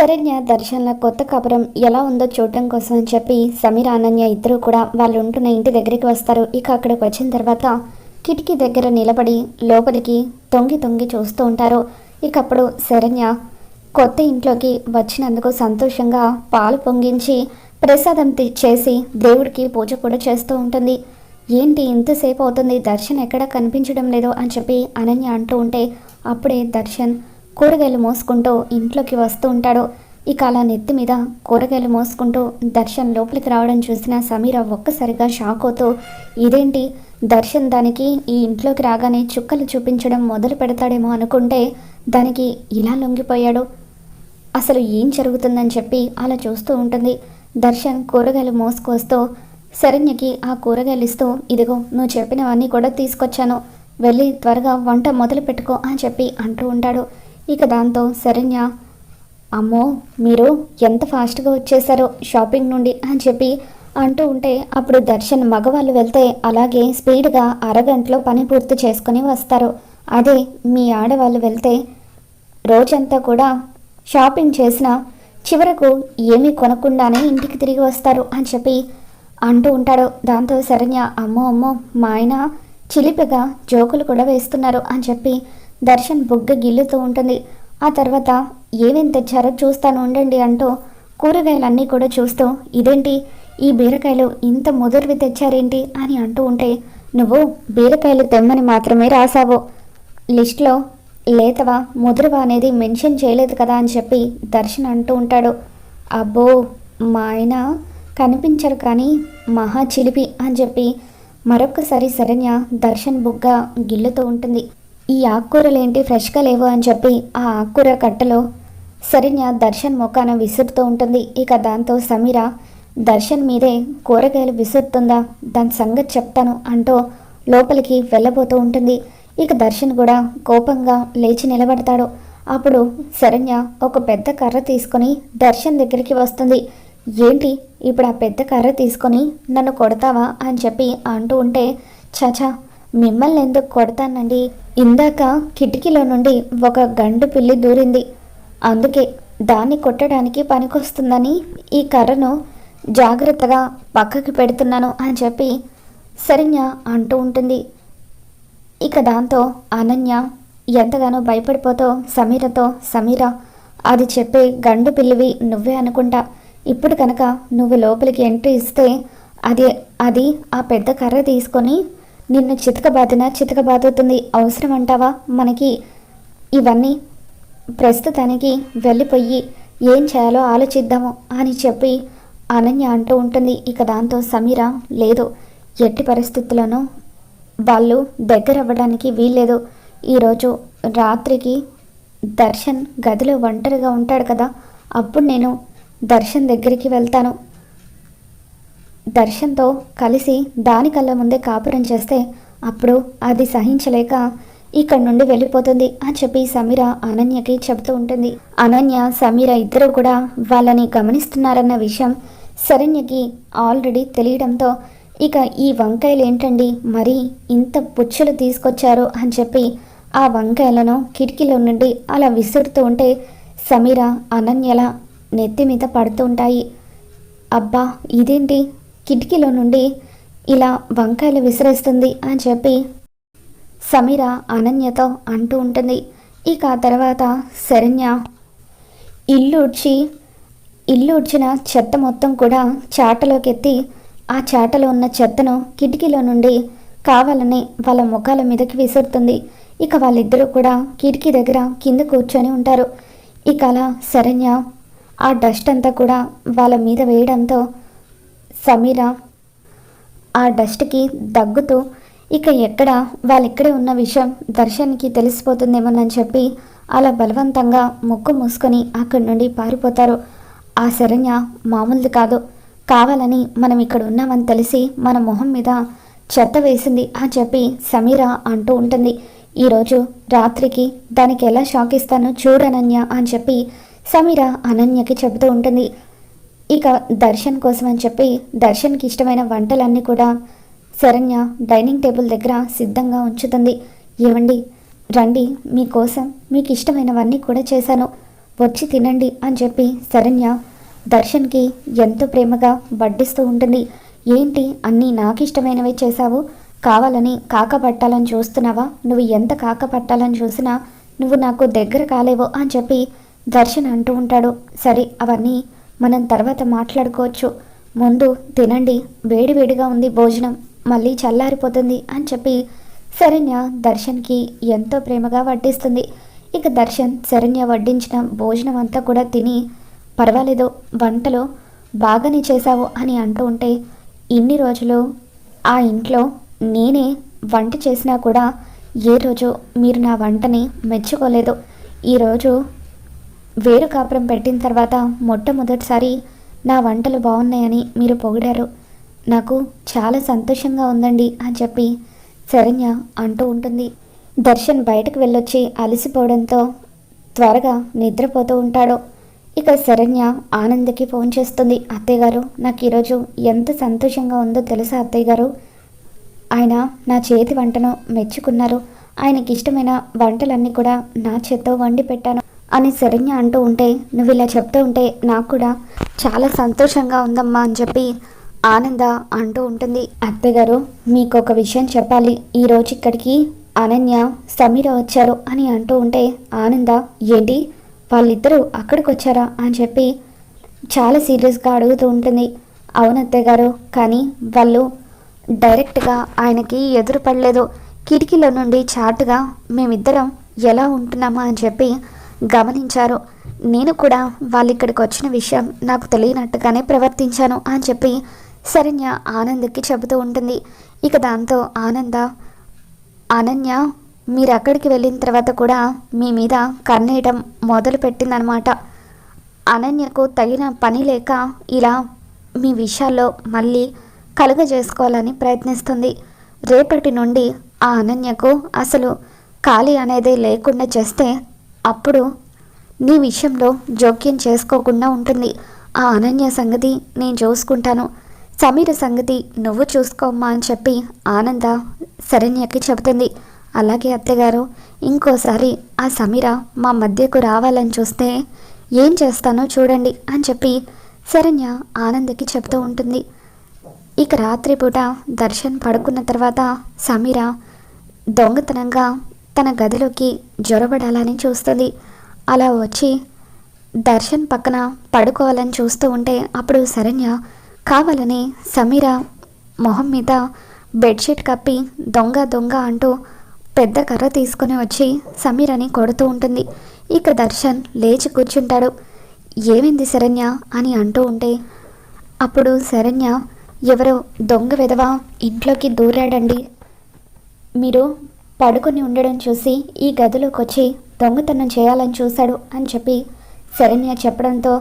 శరణ్య దర్శన్ల కొత్త కబరం ఎలా ఉందో చూడటం కోసం అని చెప్పి సమీర్ అనన్య ఇద్దరు కూడా వాళ్ళు ఉంటున్న ఇంటి దగ్గరికి వస్తారు. ఇక అక్కడికి వచ్చిన తర్వాత కిటికీ దగ్గర నిలబడి లోపలికి తొంగి తొంగి చూస్తూ ఉంటారు. ఇక అప్పుడు శరణ్య కొత్త ఇంట్లోకి వచ్చినందుకు సంతోషంగా పాలు పొంగించి ప్రసాదం చేసి దేవుడికి పూజ కూడా చేస్తూ ఉంటుంది. ఏంటి ఇంతసేపు అవుతుంది? దర్శన్ ఎక్కడ కనిపించడం లేదు అని చెప్పి అనన్య అంటూ ఉంటే అప్పుడే దర్శన్ కూరగాయలు మోసుకుంటూ ఇంట్లోకి వస్తూ ఉంటాడు. ఇక అలా నెత్తి మీద కూరగాయలు మోసుకుంటూ దర్శన్ లోపలికి రావడం చూసిన సమీర ఒక్కసారిగా షాక్ అవుతూ ఇదేంటి? దర్శన్ దానికి ఈ ఇంట్లోకి రాగానే చుక్కలు చూపించడం మొదలు పెడతాడేమో అనుకుంటే దానికి ఇలా లొంగిపోయాడు. అసలు ఏం జరుగుతుందని చెప్పి అలా చూస్తూ ఉంటుంది. దర్శన్ కూరగాయలు మోసుకొస్తూ శరణ్యకి ఆ కూరగాయలు ఇస్తూ ఇదిగో నువ్వు చెప్పినవన్నీ కూడా తీసుకొచ్చాను. వెళ్ళి త్వరగా వంట మొదలు పెట్టుకో అని చెప్పి అంటూ ఉంటాడు. ఇక దాంతో శరణ్య అమ్మో మీరు ఎంత ఫాస్ట్గా వచ్చేసారో షాపింగ్ నుండి అని చెప్పి అంటూ ఉంటే అప్పుడు దర్శన్ మగవాళ్ళు వెళ్తే అలాగే స్పీడ్గా అరగంటలో పని పూర్తి చేసుకొని వస్తారు. అదే మీ ఆడవాళ్ళు వెళ్తే రోజంతా కూడా షాపింగ్ చేసిన చివరకు ఏమీ కొనకుండానే ఇంటికి తిరిగి వస్తారు అని చెప్పి అంటూ ఉంటాడు. దాంతో శరణ్య అమ్మో అమ్మో మా ఆయన చిలిపిగా జోకులు కూడా వేస్తున్నారు అని చెప్పి దర్శన్ బుగ్గ గిల్లుతూ ఉంటుంది. ఆ తర్వాత ఏమేం తెచ్చారో చూస్తాను ఉండండి అంటూ కూరగాయలన్నీ కూడా చూస్తూ ఇదేంటి? ఈ బీరకాయలు ఇంత ముదురువి తెచ్చారేంటి? అని అంటూ ఉంటే నువ్వు బీరకాయలు తెమ్మని మాత్రమే రాసావు. లిస్ట్లో లేతవా ముదురువా అనేది మెన్షన్ చేయలేదు కదా అని చెప్పి దర్శన్ అంటూ ఉంటాడు. అబ్బో మా ఆయన కనిపించరు కానీ మహా చిలిపి అని చెప్పి మరొకసారి శరణ్య దర్శన్ బుగ్గ గిల్లుతూ ఉంటుంది. ఈ ఆకుకూరలు ఏంటి ఫ్రెష్గా లేవు అని చెప్పి ఆ ఆకుకూర కట్టలో సరిన్య దర్శన్ ముఖాన విసురుతూ ఉంటుంది. ఇక దాంతో సమీర దర్శన్ మీదే కూరగాయలు విసురుతుందా? దాని సంగతి చెప్తాను అంటూ లోపలికి వెళ్ళబోతూ ఉంటుంది. ఇక దర్శన్ కూడా కోపంగా లేచి నిలబడతాడు. అప్పుడు శరణ్య ఒక పెద్ద కర్ర తీసుకొని దర్శన్ దగ్గరికి వస్తుంది. ఏంటి? ఇప్పుడు ఆ పెద్ద కర్ర తీసుకొని నన్ను కొడతావా? అని చెప్పి అంటూ ఉంటే చచా మిమ్మల్ని ఎందుకు కొడతానండి? ఇందాక కిటికీలో నుండి ఒక గండు పిల్లి దూరింది. అందుకే దాన్ని కొట్టడానికి పనికొస్తుందని ఈ కర్రను జాగ్రత్తగా పక్కకి పెడుతున్నాను అని చెప్పి శరణ్య అంటూ ఉంటుంది. ఇక దాంతో అనన్య ఎంతగానో భయపడిపోతూ సమీరతో సమీర అది చెప్పే గండు పిల్లివి నువ్వే అనుకుంటా. ఇప్పుడు కనుక నువ్వు లోపలికి ఎంట్రీ ఇస్తే అది అది ఆ పెద్ద కర్ర తీసుకొని నిన్ను చితకబాదిన? చితకబాదుతుంది అవసరం అంటావా? మనకి ఇవన్నీ ప్రస్తుతానికి వెళ్ళిపోయి ఏం చేయాలో ఆలోచిద్దాము అని చెప్పి అనన్య అంటూ ఉంటుంది. ఇక దాంతో సమీర లేదు. ఎట్టి పరిస్థితుల్లోనూ వాళ్ళు దగ్గర అవ్వడానికి వీల్లేదు. ఈరోజు రాత్రికి దర్శన్ గదిలో ఒంటరిగా ఉంటాడు కదా. అప్పుడు నేను దర్శన్ దగ్గరికి వెళ్తాను. దర్శన్తో కలిసి దాని కళ్ళ ముందే కాపురం చేస్తే అప్పుడు అది సహించలేక ఇక్కడి నుండి వెళ్ళిపోతుంది అని చెప్పి సమీర అనన్యకి చెబుతూ ఉంటుంది. అనన్య సమీర ఇద్దరు కూడా వాళ్ళని గమనిస్తున్నారన్న విషయం శరణ్యకి ఆల్రెడీ తెలియడంతో ఇక ఈ వంకాయలు ఏంటండి? మరి ఇంత పుచ్చులు తీసుకొచ్చారు అని చెప్పి ఆ వంకాయలను కిటికీలో నుండి అలా విసురుతూ ఉంటే సమీర అనన్యల నెత్తి మీద పడుతూ ఉంటాయి. అబ్బా ఇదేంటి? కిటికీలో నుండి ఇలా వంకాయలు విసిరేస్తుంది అని చెప్పి సమీర అనన్యతో అంటూ ఉంటుంది. ఇక ఆ తర్వాత శరణ్య ఇల్లు ఉడ్చి ఇల్లు ఉడ్చిన చెత్త మొత్తం కూడా చాటలోకి ఎత్తి ఆ చాటలో ఉన్న చెత్తను కిటికీలో నుండి కావాలని వాళ్ళ ముఖాల మీదకి విసురుతుంది. ఇక వాళ్ళిద్దరూ కూడా కిటికీ దగ్గర కింద కూర్చొని ఉంటారు. ఇక అలా శరణ్య ఆ డస్ట్ అంతా కూడా వాళ్ళ మీద వేయడంతో సమీర ఆ డస్ట్కి దగ్గుతూ ఇక ఎక్కడ? వాళ్ళిక్కడే ఉన్న విషయం దర్శన్కి తెలిసిపోతుందేమోనని చెప్పి అలా బలవంతంగా ముక్కు మూసుకొని అక్కడి నుండి పారిపోతారు. ఆ శరణ్య మామూలుది కాదు. కావాలని మనం ఇక్కడ ఉన్నామని తెలిసి మన మొహం మీద చెత్త వేసింది అని చెప్పి సమీర అంటూ ఉంటుంది. ఈరోజు రాత్రికి దానికి ఎలా షాక్ ఇస్తానో చూడనన్య అని చెప్పి సమీర అనన్యకి చెబుతూ ఉంటుంది. ఇక దర్శన్ కోసం అని చెప్పి దర్శన్కి ఇష్టమైన వంటలన్నీ కూడా శరణ్య డైనింగ్ టేబుల్ దగ్గర సిద్ధంగా ఉంచుతుంది. ఏవండి? రండి. మీకోసం మీకు ఇష్టమైనవన్నీ కూడా చేశాను. వచ్చి తినండి అని చెప్పి శరణ్య దర్శన్కి ఎంతో ప్రేమగా వడ్డిస్తూ ఉంటుంది. ఏంటి? అన్నీ నాకు ఇష్టమైనవి చేశావు? కావాలని కాక పట్టాలని చూస్తున్నావా? నువ్వు ఎంత కాక పట్టాలని చూసినా నువ్వు నాకు దగ్గర కాలేవు అని చెప్పి దర్శన్ అంటూ ఉంటాడు. సరే అవన్నీ మనం తర్వాత మాట్లాడుకోవచ్చు. ముందు తినండి. వేడివేడిగా ఉంది భోజనం. మళ్ళీ చల్లారిపోతుంది అని చెప్పి శరణ్య దర్శన్కి ఎంతో ప్రేమగా వడ్డిస్తుంది. ఇక దర్శన్ శరణ్య వడ్డించిన భోజనం అంతా కూడా తిని పర్వాలేదు వంటలో బాగానే చేశావు అని అంటూ ఉంటే ఇన్ని రోజులు ఆ ఇంట్లో నేనే వంట చేసినా కూడా ఏ రోజు మీరు నా వంటని మెచ్చుకోలేదు. ఈరోజు వేరు కాపురం పెట్టిన తర్వాత మొట్టమొదటిసారి నా వంటలు బాగున్నాయని మీరు పొగిడారు. నాకు చాలా సంతోషంగా ఉందండి అని చెప్పి శరణ్య అంటూ ఉంటుంది. దర్శన్ బయటకు వెళ్ళొచ్చి అలసిపోవడంతో త్వరగా నిద్రపోతూ ఉంటాడు. ఇక శరణ్య ఆనంద్కి ఫోన్ చేస్తుంది. అత్తయ్య గారు నాకు ఈరోజు ఎంత సంతోషంగా ఉందో తెలుసా అత్తయ్య గారు ఆయన నా చేతి వంటను మెచ్చుకున్నారు. ఆయనకి ఇష్టమైన వంటలన్నీ కూడా నా చేత్తో వండి పెట్టాను. అని శరణ్య అంటూ ఉంటే నువ్వు ఇలా చెప్తూ ఉంటే నాకు కూడా చాలా సంతోషంగా ఉందమ్మా అని చెప్పి ఆనంద అంటూ ఉంటుంది. అత్తగారు మీకు ఒక విషయం చెప్పాలి. ఈరోజు ఇక్కడికి అనన్య సమీర వచ్చారు అని అంటూ ఉంటే ఆనంద ఏంటి? వాళ్ళిద్దరూ అక్కడికి వచ్చారా? అని చెప్పి చాలా సీరియస్గా అడుగుతూ ఉంటుంది. అవును అత్తగారు కానీ వాళ్ళు డైరెక్ట్గా ఆయనకి ఎదురు పడలేదు. కిటికీలో నుండి చాటుగా మేమిద్దరం ఎలా ఉంటున్నామా? అని చెప్పి గమనించారు. నేను కూడా వాళ్ళు ఇక్కడికి వచ్చిన విషయం నాకు తెలియనట్టుగానే ప్రవర్తించాను అని చెప్పి శరణ్య ఆనంద్కి చెబుతూ ఉంటుంది. ఇక దాంతో ఆనంద అనన్య మీరు అక్కడికి వెళ్ళిన తర్వాత కూడా మీ మీద కన్నేయడం మొదలు పెట్టిందనమాట అనన్యకు తగిన పని లేక ఇలా మీ విషయాల్లో మళ్ళీ కలుగజేసుకోవాలని ప్రయత్నిస్తుంది. రేపటి నుండి ఆ అనన్యకు అసలు ఖాళీ అనేది లేకుండా చేస్తే అప్పుడు నీ విషయంలో జోక్యం చేసుకోకుండా ఉంటుంది. ఆ అనన్య సంగతి నేను చూసుకుంటాను. సమీర సంగతి నువ్వు చూసుకోమ్మా అని చెప్పి ఆనంద శరణ్యకి చెబుతుంది. అలాగే అత్తగారు ఇంకోసారి ఆ సమీర మా మధ్యకు రావాలని చూస్తే ఏం చేస్తానో చూడండి అని చెప్పి శరణ్య ఆనందకి చెప్తూ ఉంటుంది. ఇక రాత్రిపూట దర్శన్ పడుకున్న తర్వాత సమీర దొంగతనంగా తన గదిలోకి జ్వరబడాలని చూస్తుంది. అలా వచ్చి దర్శన్ పక్కన పడుకోవాలని చూస్తూ ఉంటే అప్పుడు శరణ్య కావాలని సమీర మొహం మీద బెడ్షీట్ కప్పి దొంగ దొంగ అంటూ పెద్ద కర్ర తీసుకుని వచ్చి సమీరని కొడుతూ ఉంటుంది. ఇక దర్శన్ లేచి కూర్చుంటాడు. ఏమైంది శరణ్య? అని అంటూ ఉంటే అప్పుడు శరణ్య ఎవరో దొంగ విధవ? ఇంట్లోకి దూరాడండి. మీరు పడుకొని ఉండడం చూసి ఈ గదిలోకి వచ్చి దొంగతనం చేయాలని చూశాడు అని చెప్పి శరణ్య చెప్పడంతో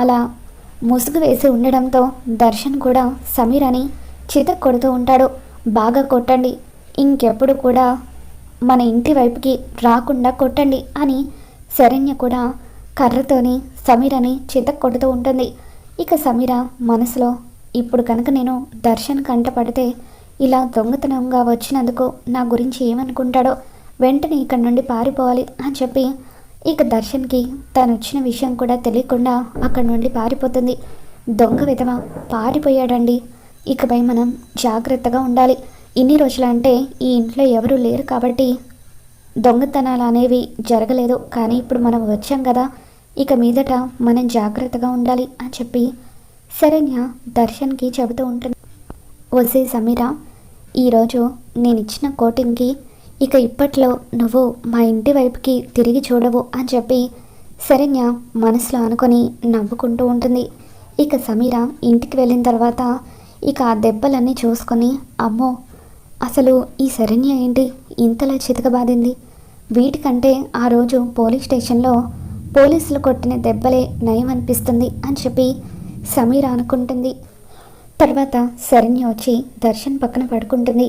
అలా ముసుగు వేసి ఉండడంతో దర్శన్ కూడా సమీర్ అని చితక్ కొడుతూ ఉంటాడు. బాగా కొట్టండి. ఇంకెప్పుడు కూడా మన ఇంటి వైపుకి రాకుండా కొట్టండి అని శరణ్య కూడా కర్రతోని అని చితక్ కొడుతూ ఉంటుంది. ఇక సమీర మనసులో ఇప్పుడు కనుక నేను దర్శన్ కంట పడితే ఇలా దొంగతనంగా వచ్చినందుకు నా గురించి ఏమనుకుంటాడో వెంటనే ఇక్కడి నుండి పారిపోవాలి అని చెప్పి ఇక దర్శన్కి తను వచ్చిన విషయం కూడా తెలియకుండా అక్కడి నుండి పారిపోతుంది. దొంగ విధవ పారిపోయాడండి. ఇకపై మనం జాగ్రత్తగా ఉండాలి. ఇన్ని రోజులంటే ఈ ఇంట్లో ఎవరూ లేరు కాబట్టి దొంగతనాలు అనేవి జరగలేదు. కానీ ఇప్పుడు మనం వచ్చాం కదా ఇక మీదట మనం జాగ్రత్తగా ఉండాలి అని చెప్పి శరణ్య దర్శన్కి చెబుతూ ఉంటుంది వసే సమీరా ఈరోజు నేను ఇచ్చిన కోటింగ్కి ఇక ఇప్పట్లో నువ్వు మా ఇంటి వైపుకి తిరిగి చూడవు అని చెప్పి శరణ్య మనసులో అనుకొని నవ్వుకుంటూ ఉంటుంది. ఇక సమీర ఇంటికి వెళ్ళిన తర్వాత ఇక ఆ దెబ్బలన్నీ చూసుకొని అమ్మో! అసలు ఈ శరణ్య ఏంటి? ఇంతలా చితకబాదింది. వీటికంటే ఆ రోజు పోలీస్ స్టేషన్లో పోలీసులు కొట్టిన దెబ్బలే నయం అనిపిస్తుంది అని చెప్పి సమీర అనుకుంటుంది. తర్వాత శరణ్య వచ్చి దర్శన్ పక్కన పడుకుంటుంది.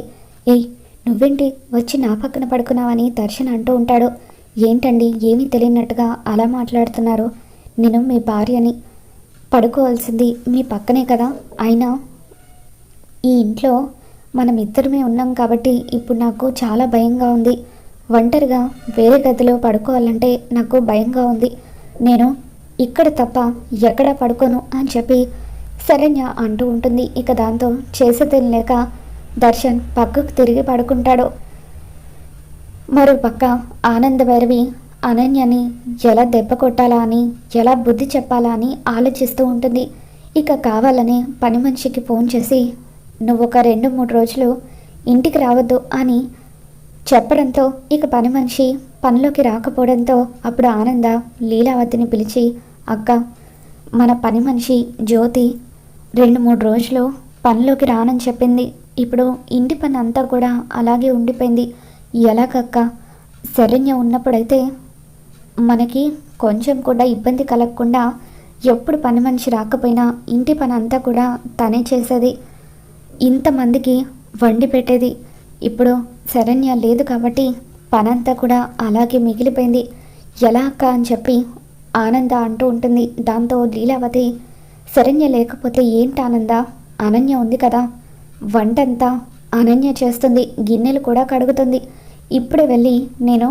ఏయ్ నువ్వేంటి? వచ్చి నా పక్కన పడుకున్నావని దర్శన్ అంటూ ఉంటాడు. ఏంటండి? ఏమీ తెలియనట్టుగా అలా మాట్లాడుతున్నారు. నేను మీ భార్యని పడుకోవాల్సింది మీ పక్కనే కదా. అయినా ఈ ఇంట్లో మనం ఇద్దరమే ఉన్నాం కాబట్టి ఇప్పుడు నాకు చాలా భయంగా ఉంది. ఒంటరిగా వేరే గదిలో పడుకోవాలంటే నాకు భయంగా ఉంది. నేను ఇక్కడ తప్ప ఎక్కడ పడుకోను అని చెప్పి శరణ్య అంటూ ఉంటుంది. ఇక దాంతో చేసి తినలేక దర్శన్ పక్కకు తిరిగి పడుకుంటాడు. మరో పక్క అనన్యని ఎలా దెబ్బ కొట్టాలా అని ఎలా బుద్ధి చెప్పాలా అని ఆలోచిస్తూ ఉంటుంది. ఇక కావాలనే పని మనిషికి ఫోన్ చేసి నువ్వు ఒక రెండు మూడు రోజులు ఇంటికి రావద్దు అని చెప్పడంతో ఇక పని మనిషి పనిలోకి రాకపోవడంతో అప్పుడు ఆనంద లీలావతిని పిలిచి అక్క మన పని మనిషి జ్యోతి రెండు మూడు రోజులు పనిలోకి రానని చెప్పింది. ఇప్పుడు ఇంటి పని అంతా కూడా అలాగే ఉండిపోయింది. ఎలాగక్క శరణ్య ఉన్నప్పుడైతే మనకి కొంచెం కూడా ఇబ్బంది కలగకుండా ఎప్పుడు పని మనిషి రాకపోయినా ఇంటి పని అంతా కూడా తనే చేసేది. ఇంతమందికి వండి పెట్టేది. ఇప్పుడు శరణ్య లేదు కాబట్టి పనంతా కూడా అలాగే మిగిలిపోయింది. ఎలా అక్క అని చెప్పి ఆనంద అంటూ ఉంటుంది. దాంతో లీలావతి శరణ్య లేకపోతే ఏంటి ఆనంద? అనన్య ఉంది కదా. వంటంతా అనన్య చేస్తుంది. గిన్నెలు కూడా కడుగుతుంది. ఇప్పుడే వెళ్ళి నేను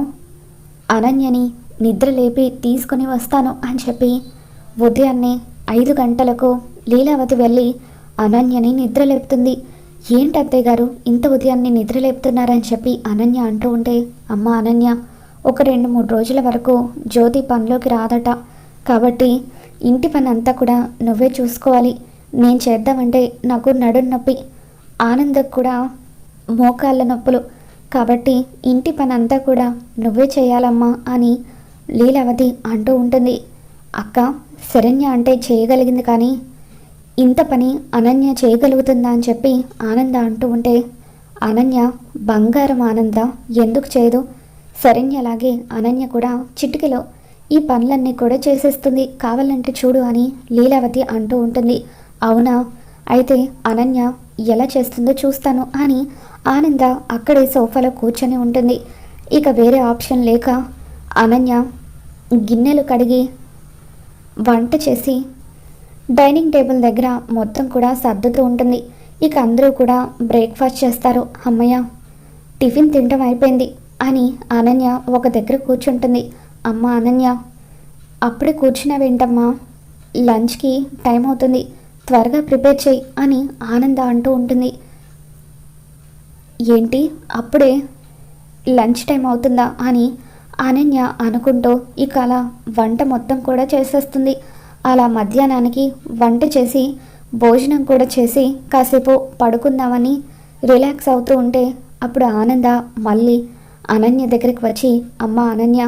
అనన్యని నిద్ర లేపి తీసుకొని వస్తాను అని చెప్పి ఉదయాన్నే ఐదు గంటలకు లీలావతి వెళ్ళి అనన్యని నిద్ర లేపుతుంది. ఏంటి అత్తయ్య గారు ఇంత ఉదయాన్నే నిద్ర లేపుతున్నారని చెప్పి అనన్య అంటూ ఉంటే అమ్మ అనన్య ఒక రెండు మూడు రోజుల వరకు జ్యోతి పనిలోకి రాదట. కాబట్టి ఇంటి పని అంతా కూడా నువ్వే చూసుకోవాలి. నేను చేద్దామంటే నాకు నడుం నొప్పి ఆనందకు కూడా మోకాళ్ళ నొప్పులు. కాబట్టి ఇంటి పని అంతా కూడా నువ్వే చేయాలమ్మా అని లీలావతి అంటూ ఉంటుంది. అక్క శరణ్య అంటే చేయగలిగింది కానీ ఇంత పని అనన్య చేయగలుగుతుందా అని చెప్పి ఆనంద అంటూ ఉంటే అనన్య బంగారం ఆనంద ఎందుకు చేయదు? శరణ్య అలాగే అనన్య కూడా చిటికలో ఈ పనులన్నీ కూడా చేసేస్తుంది. కావాలంటే చూడు అని లీలావతి అంటూ ఉంటుంది. అవునా? అయితే అనన్య ఎలా చేస్తుందో చూస్తాను అని ఆనంద అక్కడే సోఫాలో కూర్చొని ఉంటుంది. ఇక వేరే ఆప్షన్ లేక అనన్య గిన్నెలు కడిగి వంట చేసి డైనింగ్ టేబుల్ దగ్గర మొత్తం కూడా సర్దుతూ ఉంటుంది. ఇక అందరూ కూడా బ్రేక్ఫాస్ట్ చేస్తారు. అమ్మయ్య టిఫిన్ తినడం అయిపోయింది అని అనన్య ఒక దగ్గర కూర్చుంటుంది. అమ్మ అనన్య అప్పుడే కూర్చున్నావేంటమ్మా లంచ్కి టైం అవుతుంది త్వరగా ప్రిపేర్ చేయి అని ఆనంద అంటూ ఉంటుంది. ఏంటి అప్పుడే లంచ్ టైం అవుతుందా అని అనన్య అనుకుంటూ ఇక అలా వంట మొత్తం కూడా చేసేస్తుంది. అలా మధ్యాహ్నానికి వంట చేసి భోజనం కూడా చేసి కాసేపు పడుకుందామని రిలాక్స్ అవుతూ ఉంటే అప్పుడు ఆనంద మళ్ళీ అనన్య దగ్గరికి వచ్చి అమ్మ అనన్య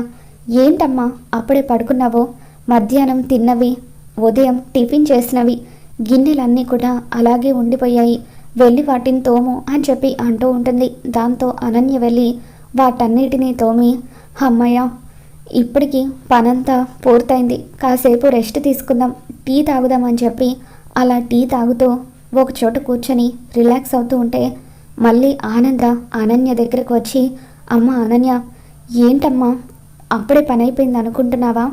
ఏంటమ్మా అప్పుడే పడుకున్నావో? మధ్యాహ్నం తిన్నవి ఉదయం టిఫిన్ చేసినవి గిన్నెలన్నీ కూడా అలాగే ఉండిపోయాయి. వెళ్ళి వాటిని తోము అని చెప్పి అంటూ ఉంటుంది. దాంతో అనన్య వెళ్ళి వాటన్నిటినీ తోమి అమ్మయ్య ఇప్పటికి పనంతా పూర్తయింది. కాసేపు రెస్ట్ తీసుకుందాం టీ తాగుదామని చెప్పి అలా టీ తాగుతూ ఒక చోట కూర్చొని రిలాక్స్ అవుతూ ఉంటే మళ్ళీ ఆనంద అనన్య దగ్గరకు వచ్చి అమ్మ అనన్య ఏంటమ్మా అప్పుడే పని అయిపోయింది అనుకుంటున్నావా?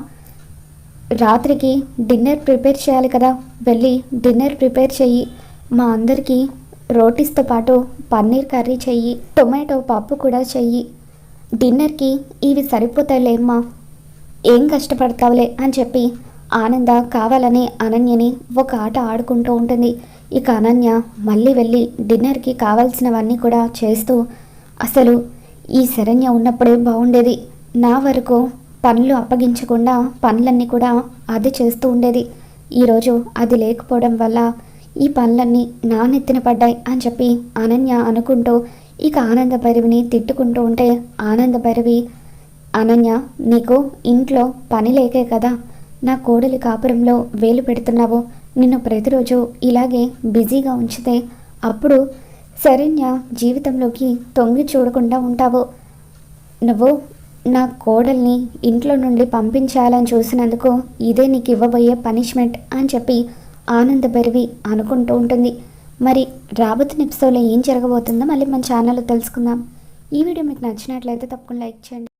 రాత్రికి డిన్నర్ ప్రిపేర్ చేయాలి కదా. వెళ్ళి డిన్నర్ ప్రిపేర్ చెయ్యి. మా అందరికీ రోటీస్తో పాటు పన్నీర్ కర్రీ చెయ్యి. టొమాటో పప్పు కూడా చెయ్యి. డిన్నర్కి ఇవి సరిపోతాయిలేమ్మా ఏం కష్టపడతావులే అని చెప్పి ఆనంద కావాలని అనన్యని ఒక ఆట ఆడుకుంటూ ఉంటుంది. ఇక అనన్య మళ్ళీ వెళ్ళి డిన్నర్కి కావాల్సినవన్నీ కూడా చేస్తూ అసలు ఈ శరణ్య ఉన్నప్పుడే బాగుండేది నా వరకు పనులు అప్పగించకుండా పనులన్నీ కూడా అది చేస్తూ ఉండేది. ఈరోజు అది లేకపోవడం వల్ల ఈ పనులన్నీ నా నెత్తిన పడ్డాయి అని చెప్పి అనన్య అనుకుంటూ ఇక ఆనంద భైరవిని తిట్టుకుంటూ ఉంటే ఆనంద భైరవి అనన్య నీకు ఇంట్లో పని లేకే కదా నా కోడలి కాపురంలో వేలు పెడుతున్నావు నిన్ను ప్రతిరోజు ఇలాగే బిజీగా ఉంచితే అప్పుడు శరణ్య జీవితంలోకి తొంగి చూడకుండా ఉంటావు. నువ్వు నా కోడల్ని ఇంట్లో నుండి పంపించాలని చూసినందుకు ఇదే నీకు ఇవ్వబోయే పనిష్మెంట్ అని చెప్పి ఆనంద అనుకుంటూ ఉంటుంది. మరి రాబోతున్న ఎపిసోడ్లో ఏం జరగబోతుందో మళ్ళీ మన ఛానల్లో తెలుసుకుందాం. ఈ వీడియో మీకు నచ్చినట్లయితే తప్పకుండా లైక్ చేయండి.